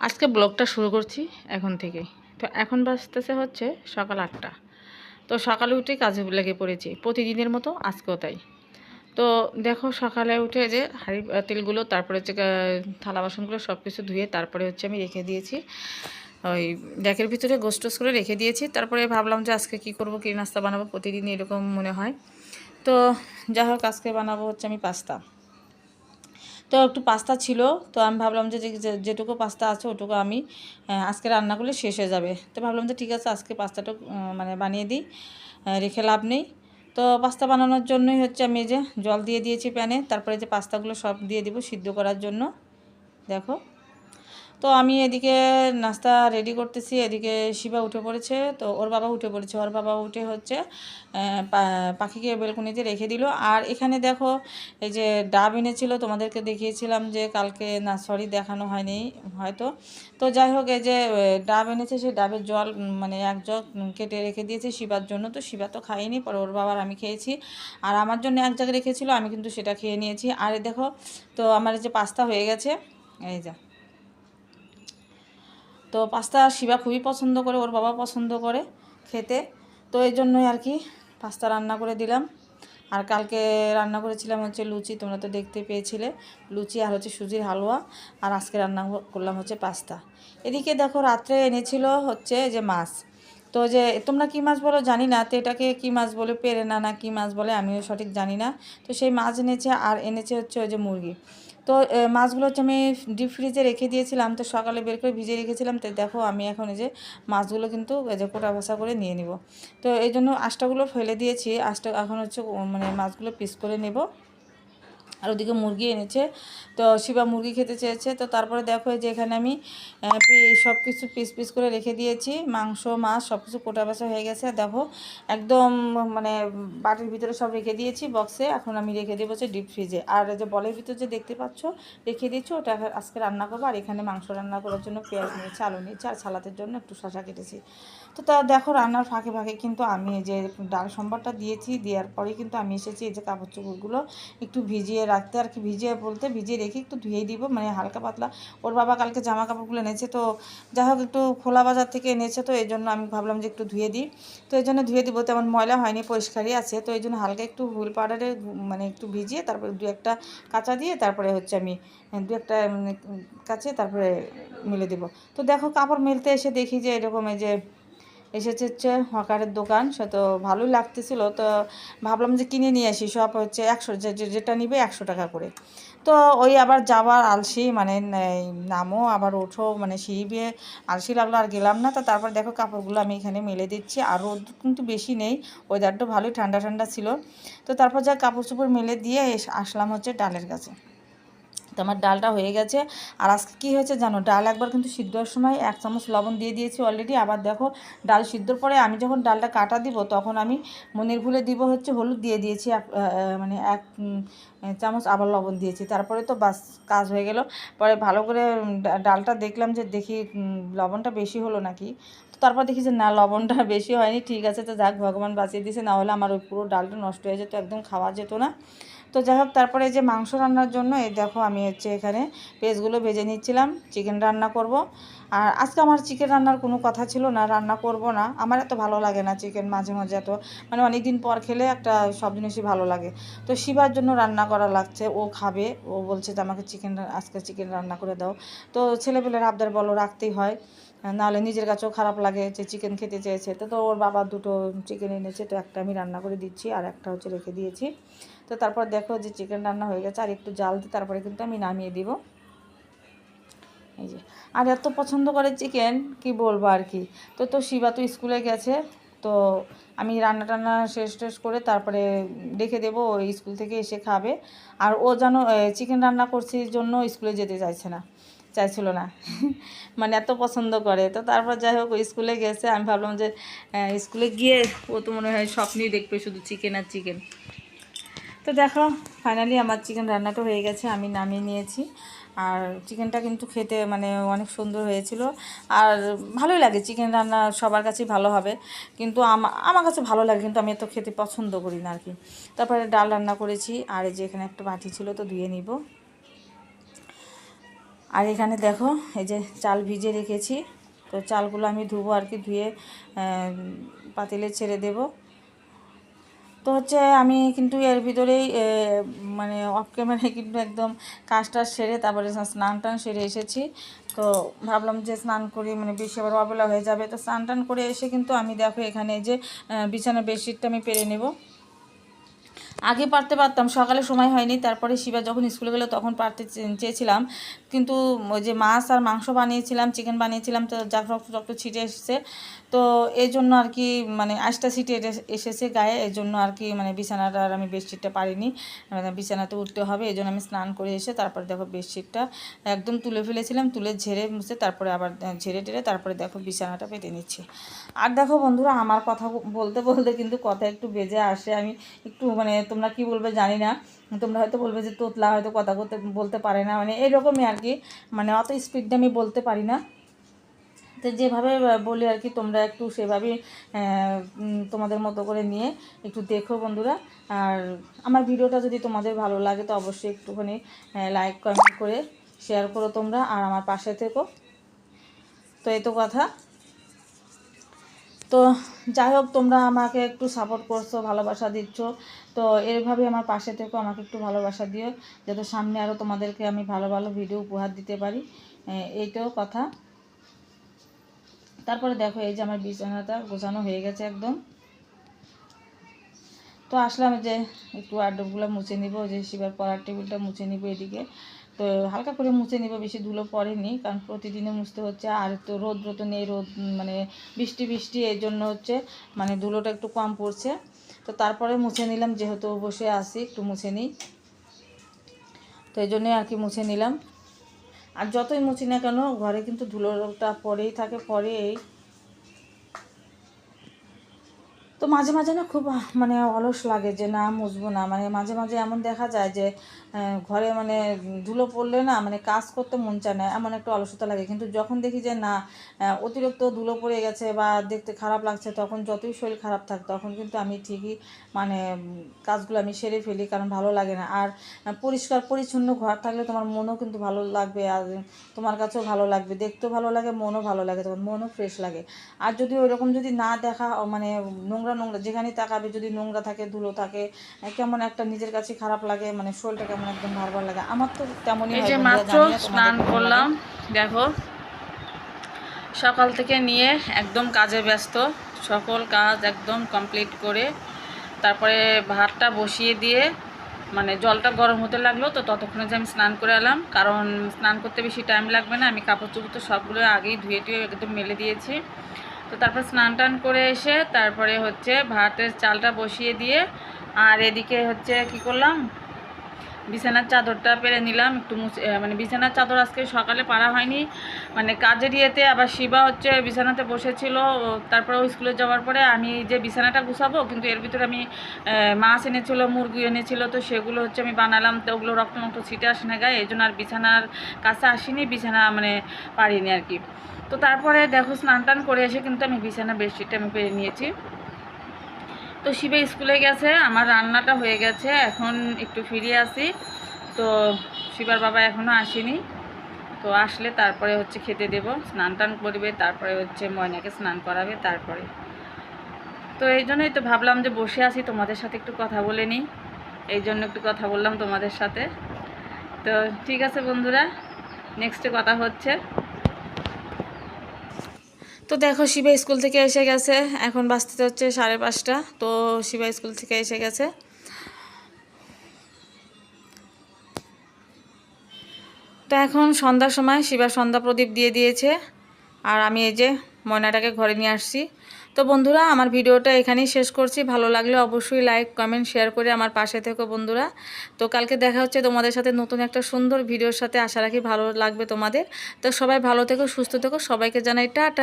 আজকে ব্লগটা শুরু করছি এখন থেকে তো এখন বাজতেছে হচ্ছে সকাল আটটা। তো সকালে উঠে কাজে লেগে পড়েছি, প্রতিদিনের মতো আজকেও তাই। তো দেখো সকালে উঠে যে হাঁড়ি তেলগুলো, তারপরে হচ্ছে থালা বাসনগুলো সব কিছু ধুয়ে তারপরে হচ্ছে আমি রেখে দিয়েছি। ওই ড্যাকের ভিতরে গোস্টোস করে রেখে দিয়েছি। তারপরে ভাবলাম যে আজকে কি করব, কি নাস্তা বানাবো প্রতিদিনই এরকম মনে হয়। তো যা হোক, আজকে বানাবো হচ্ছে আমি পাস্তা। তো একটু পাস্তা ছিল, তো আমি ভাবলাম যে যেটুকু পাস্তা আছে ওটুকু আমি আজকে রান্না করলে শেষ হয়ে যাবে। তো ভাবলাম যে ঠিক আছে, আজকে পাস্তাটা মানে বানিয়ে দিই রেখে লাভ নেই। তো পাস্তা বানানোর জন্যই হচ্ছে আমি যে জল দিয়ে দিয়েছি প্যানে, তারপরে যে পাস্তাগুলো সব দিয়ে দিব সিদ্ধ করার জন্য। দেখো। তো আমি এদিকে নাস্তা রেডি করতেছি, এদিকে শিবা উঠে পড়েছে, তো ওর বাবা উঠে পড়েছে। ওর বাবা উঠে হচ্ছে পাখিকে বেলকুনিতে রেখে দিল। আর এখানে দেখো, এই যে ডাব এনেছিল, তোমাদেরকে দেখিয়েছিলাম যে কালকে, না সরি দেখানো হয়নি হয়তো। তো যাই হোক, এই যে ডাব এনেছে, সেই ডাবের জল মানে এক জগ কেটে রেখে দিয়েছে শিবার জন্য। তো শিবা তো খাইনি পরে ওর বাবার আমি খেয়েছি। আর আমার জন্য এক জায়গায় রেখেছিল, আমি কিন্তু সেটা খেয়ে নিয়েছি। আর দেখো, তো আমার যে পাস্তা হয়ে গেছে, এই যা। তো পাস্তা শিবা খুবই পছন্দ করে, ওর বাবা পছন্দ করে খেতে। তো এই জন্যই আর কি পাস্তা রান্না করে দিলাম। আর কালকে রান্না করেছিলাম হচ্ছে লুচি, তোমরা তো দেখতে পেয়েছিলে। লুচি আর হচ্ছে সুজির হালুয়া। আর আজকে রান্না করলাম হচ্ছে পাস্তা। এদিকে দেখো রাত্রে এনেছিল হচ্ছে যে মাছ। তো যে তোমরা কী মাছ বলো জানি না, তো এটাকে কী মাছ বলে পেরে না না কী মাছ বলে আমিও সঠিক জানি না। তো সেই মাছ এনেছে আর এনেছে হচ্ছে ওই যে মুরগি। তো মাছগুলো হচ্ছে আমি ডিপ ফ্রিজে রেখে দিয়েছিলাম, তো সকালে বের করে ভিজে রেখেছিলাম, তো দেখো আমি এখন এই যে মাছগুলো কিন্তু এই যে কোটা ভাসা করে নিয়ে নিব। তো এই জন্য আশটাগুলো ফেলে দিয়েছি, আশটা এখন হচ্ছে মানে মাছগুলো পিস করে নেব। আর ওদিকে মুরগি এনেছে। তো শিবা মুরগি খেতে চেয়েছে। তো তারপরে দেখো যে এখানে আমি সব কিছু পিস পিস করে রেখে দিয়েছি। মাংস, মাছ সব কিছু কোটা বাসা হয়ে গেছে। দেখো, একদম মানে বাটির ভিতরে সব রেখে দিয়েছি বক্সে এখন আমি রেখে দেবো হচ্ছে ডিপ ফ্রিজে আর যে বলের ভিতরে যে দেখতে পাচ্ছ, রেখে দিয়েছি, ওটা আজকে রান্না করব। আর এখানে মাংস রান্না করার জন্য পেঁয়াজ নিয়েছি, আলু নিয়েছি। আর সালাতের জন্য একটু শশা কেটেছি। তো তা দেখো রান্নার ফাঁকে ফাঁকে কিন্তু আমি যে ডাল সম্বারটা দিয়েছি, দেওয়ার পরে কিন্তু আমি এসেছি এই যে কাপড় চোপড়গুলো একটু ভিজিয়ে রাখতে, আর কি ভিজিয়ে বলতে ভিজিয়ে রেখে একটু ধুয়ে দিব মানে হালকা পাতলা। ওর বাবা কালকে জামা কাপড়গুলো এনেছে, তো যাই হোক একটু খোলা বাজার থেকে এনেছে, তো এই জন্য আমি ভাবলাম যে একটু ধুয়ে দিই। তো এই জন্য ধুয়ে দিব, তেমন ময়লা হয়নি, পরিষ্কারই আছে, তো এই জন্য হালকা একটু হুইল পাউডারে মানে একটু ভিজিয়ে তারপরে দু একটা কাঁচা দিয়ে তারপরে হচ্ছে আমি দু একটা কাছে তারপরে মেলে দেব। তো দেখো কাপড় মেলতে এসে দেখি যে এরকম এই যে এসেছে হচ্ছে হকারের দোকান, সে তো ভালোই লাগতেছিল। তো ভাবলাম যে কিনে নিয়ে আসি, সব হচ্ছে একশো যেটা নিবে একশো টাকা করে। তো ওই আবার যাবার আলসি মানে নামো, আবার ওঠো মানে সিঁড়ি বেয়ে আলসি লাগল, আর গেলাম না। তো তারপর দেখো কাপড়গুলো আমি এখানে মেলে দিচ্ছি। আর রোদ কিন্তু বেশি নেই ওয়েদারটা ভালোই ঠান্ডা ঠান্ডা ছিল। তো তারপর যা কাপড় চোপড় মেলে দিয়ে আসলাম হচ্ছে ডালের কাছে। তো আমার ডালটা হয়ে গেছে। আর আজকে কী হয়েছে জানো? ডাল একবার কিন্তু সিদ্ধর সময় এক চামচ লবণ দিয়ে দিয়েছি অলরেডি আবার দেখো, ডাল সিদ্ধর পরে আমি যখন ডালটা কাটা দিব, তখন আমি মনের ভুলে দিব হচ্ছে হলুদ দিয়ে দিয়েছি, এক মানে এক চামচ আবার লবণ দিয়েছি। তারপরে তো বাস কাজ হয়ে গেল। পরে ভালো করে ডালটা দেখলাম যে দেখি লবণটা বেশি হলো নাকি। তো তারপর দেখি যে না, লবণটা বেশি হয়নি। ঠিক আছে, তো যাক, ভগবান বাঁচিয়ে দিয়েছে। না হলে আমার ওই পুরো ডালটা নষ্ট হয়ে যেত, একদম খাওয়া যেত না। তো যাই হোক, তারপরে যে মাংস রান্নার জন্য, এই দেখো আমি হচ্ছে এখানে পেঁয়াজগুলো ভেজে নিচ্ছিলাম চিকেন রান্না করব। আর আজকে আমার চিকেন রান্নার কোনো কথা ছিল না, রান্না করব না। আমার এত ভালো লাগে না চিকেন মাঝে মাঝে এত মানে অনেক দিন পর খেলে একটা সব জিনিসই ভালো লাগে। তো শিবার জন্য রান্না করা লাগছে, ও খাবে, ও বলছে যে আমাকে চিকেন আজকে চিকেন রান্না করে দাও। তো ছেলেপেলের আবদার বলো, রাখতেই হয়। নাহলে নিজের কাছেও খারাপ লাগে যে চিকেন খেতে চেয়েছে। তো তো ওর বাবা দুটো চিকেন এনেছে, তো একটা আমি রান্না করে দিচ্ছি, আর একটা হচ্ছে রেখে দিয়েছি। তো তারপর দেখো যে চিকেন রান্না হয়ে গেছে, আর একটু জাল দিয়ে তারপরে কিন্তু আমি নামিয়ে দিব। এই যে, আর এত পছন্দ করে চিকেন কি বলব আর কি? তো তো শিবা তো স্কুলে গেছে, তো আমি রান্না টান্না শেষ টেস করে তারপরে রেখে দেবো ওই স্কুল থেকে এসে খাবে। আর ও যেন চিকেন রান্না করছি জন্য স্কুলে যেতে চাইছে না, চাইছিল না। মানে এত পছন্দ করে। তো তারপর যাই হোক স্কুলে গেছে, আমি ভাবলাম যে স্কুলে গিয়ে ও তো মনে হয় স্বপ্নই দেখবে শুধু চিকেন আর চিকেন তো দেখো ফাইনালি আমার চিকেন রান্নাটা হয়ে গেছে, আমি নামিয়ে নিয়েছি। আর চিকেনটা কিন্তু খেতে মানে অনেক সুন্দর হয়েছিল। আর ভালোই লাগে চিকেন রান্না সবার কাছেই ভালো হবে। কিন্তু আমা- আমার কাছে ভালো লাগে, কিন্তু আমি এত খেতে পছন্দ করি না আর কি। তারপরে ডাল রান্না করেছি, আর এই যে এখানে একটা বাটি ছিল, তো ধুয়ে নিব। আর এখানে দেখো, এই যে চাল ভিজে রেখেছি। তো চালগুলো আমি ধুবো আর কি, ধুয়ে পাতিলে ছেড়ে দেবো। তো হচ্ছে আমি কিন্তু এর ভিতরেই মানে অফ ক্যামেরায় কিন্তু একদম কাজটা সেরে তারপরে স্নান টান সেরে এসেছি। তো ভাবলাম যে স্নান করি মানে বেশি আবার অবেলা হয়ে যাবে। তো স্নান টান করে এসে কিন্তু আমি দেখো এখানে যে বিছানা বেডশিটটা আমি পেরে নেব। আগে পারতে পারতাম, সকালে সময় হয়নি, তারপরে শিবা যখন স্কুলে গেলো তখন পারতে চেয়েছিলাম। কিন্তু ওই যে মাছ আর মাংস বানিয়েছিলাম চিকেন বানিয়েছিলাম, তো যাক রক্ত রক্ত ছিটে এসেছে। তো এই জন্য আর কি মানে আশটা এসে- এসেছে গায়ে এই জন্য আর কি মানে বিছানাটা আর আমি বেডশিটটা পারিনি। মানে বিছানাতে উঠতে হবে এই জন্য আমি স্নান করে এসে তারপরে দেখো বেডশিটটা একদম তুলে ফেলেছিলাম, তুলে ঝেড়ে মুছে তারপরে আবার ঝেড়ে টেড়ে তারপরে দেখো বিছানাটা পেতে নিচ্ছি। আর দেখো বন্ধুরা, আমার কথা বলতে বলতে কিন্তু কথা একটু বেজে আসে, আমি একটু মানে তোমরা কি বলবে জানি না। তোমরা হয়তো বলবে যে তোতলা হয়তো কথা বলতে বলতে পারে না। মানে এরকমই আর কি। মানে অত স্পিডে আমি বলতে পারি না। তো যেভাবে বলি আর কি, তোমরা একটু সেভাবেই তোমাদের মতো করে নিয়ে একটু দেখো বন্ধুরা। আর আমার ভিডিওটা যদি তোমাদের ভালো লাগে, তো অবশ্যই একটুখানি লাইক কমেন্ট করে শেয়ার করো তোমরা। আর আমার পাশে থেকো। তো এই তো কথা। তো যাই হোক, তোমরা আমাকে একটু সাপোর্ট করছ, ভালোবাসা দিচ্ছ। তো এভাবে আমার পাশে থেকেও আমাকে একটু ভালোবাসা দিও, যাতে সামনে আরও তোমাদেরকে আমি ভালো ভালো ভিডিও উপহার দিতে পারি। এইটাও কথা। তারপরে দেখো, এই যে আমার বিছানাটা গোছানো হয়ে গেছে একদম। তো আসলাম যে একটু আড্ডগুলো মুছে নিব, যে শিবার পড়ার টেবিলটা মুছে নিব এদিকে। তো হালকা করে মুছে নিব, বেশি ধুলো পড়েনি, কারণ প্রতিদিনে মুছতে হচ্ছে, আর তো রোদ্র তো নেই, রোদ মানে বৃষ্টি বৃষ্টি, এই জন্য হচ্ছে মানে ধুলোটা একটু কম পড়ছে। তো তারপরে মুছে নিলাম, যেহেতু বসে আসি একটু মুছে নিই। তো এই জন্যই আর কি মুছে নিলাম। আর যতই মুছি না কেন, ঘরে কিন্তু ধুলোটা পরেই থাকে পরেই তো মাঝে মাঝে না খুব মানে অলস লাগে যে না মুছবো না। মানে মাঝে মাঝে এমন দেখা যায় যে ঘরে মানে ধুলো পড়লে না মানে কাজ করতে মন চায় না, এমন একটা অলসতা লাগে। কিন্তু যখন দেখি যে না অতিরিক্ত ধুলো পড়ে গেছে বা দেখতে খারাপ লাগছে, তখন যতই শরীর খারাপ থাক, তখন কিন্তু আমি ঠিকই মানে কাজগুলো আমি সেরে ফেলি, কারণ ভালো লাগে না। আর পরিষ্কার পরিচ্ছন্ন ঘর থাকলে তোমার মনও কিন্তু ভালো লাগবে, আর তোমার কাছেও ভালো লাগবে, দেখতেও ভালো লাগে, মনও ভালো লাগে, তোমার মনও ফ্রেশ লাগে। আর যদি ওইরকম যদি না দেখা মানে নোংরা নোংরা যেখানে তাকাবে যদি নোংরা থাকে ধুলো থাকে কেমন একটা নিজের কাছে খারাপ লাগে মানে শরীরটা কেমন একদম ভার ভার লাগে। আমার তো তেমনই হয় যে মাত্র স্নান করলাম দেখো সকাল থেকে নিয়ে একদম কাজে ব্যস্ত সকল কাজ একদম কমপ্লিট করে তারপরে ভাতটা বসিয়ে দিয়ে মানে জলটা গরম হতে লাগল তো ততক্ষণে যে আমি স্নান করে এলাম কারণ স্নান করতে বেশি টাইম লাগবে না আমি কাপড় চোপড় তো সবগুলো আগেই ধুয়ে টুয়ে একদম মেলে দিয়েছি। তো তারপর স্নান টান করে এসে তারপরে হচ্ছে ভাতের চালটা বসিয়ে দিয়ে, আর এদিকে হচ্ছে কি করলাম, বিছানার চাদরটা পেরে নিলাম, একটু মুছে মানে বিছানার চাদর আজকে সকালে পারা হয়নি মানে কাজের ইয়েতে আবার শিবা হচ্ছে বিছানাতে বসেছিল তারপরে ও স্কুলে যাওয়ার পরে আমি যে বিছানাটা গুছাবো, কিন্তু এর ভিতরে আমি মাছ এনেছিল, মুরগি এনেছিল, তো সেগুলো হচ্ছে আমি বানালাম, তো ওগুলো রক্ত মক্ত ছিটে আসে না গায়ে এই জন্য আর বিছানার কাছে আসিনি, বিছানা মানে পারিনি আর কি। তো তারপরে দেখো স্নান টান করে এসে কিন্তু আমি বিছানা বেডশিটটা আমি পেরে নিয়েছি। তো শিবে স্কুলে গেছে, আমার রান্নাটা হয়ে গেছে, এখন একটু ফিরে আসি। তো শিবার বাবা এখনও আসেনি। তো আসলে তারপরে হচ্ছে খেতে দেব। স্নান টান করবে, তারপরে হচ্ছে ময়নাকে স্নান করাবে, তারপরে। তো এই জন্যই তো ভাবলাম যে বসে আছি, তোমাদের সাথে একটু কথা বলে নিই। এই জন্য একটু কথা বললাম তোমাদের সাথে। তো ঠিক আছে বন্ধুরা নেক্সটে কথা হচ্ছে। তো দেখো শিবা স্কুল থেকে এসে গেছে। এখন বাঁচতে হচ্ছে সাড়ে পাঁচটা। তো শিবা স্কুল থেকে এসে গেছে। তো এখন সন্ধ্যার সময় শিবা সন্ধ্যা প্রদীপ দিয়ে দিয়েছে। আর আমি এই যে ময়নাটাকে ঘরে নিয়ে আসছি। তো বন্ধুরা, আমার ভিডিওটা এখানেই শেষ করছি। ভালো লাগলে অবশ্যই লাইক কমেন্ট শেয়ার করে আমার পাশে থেকো বন্ধুরা। তো কালকে দেখা হচ্ছে তোমাদের সাথে নতুন একটা সুন্দর ভিডিওর সাথে। আশা রাখি ভালো লাগবে তোমাদের। তো সবাই ভালো থেকো, সুস্থ থেকো। সবাইকে জানাই টাটা।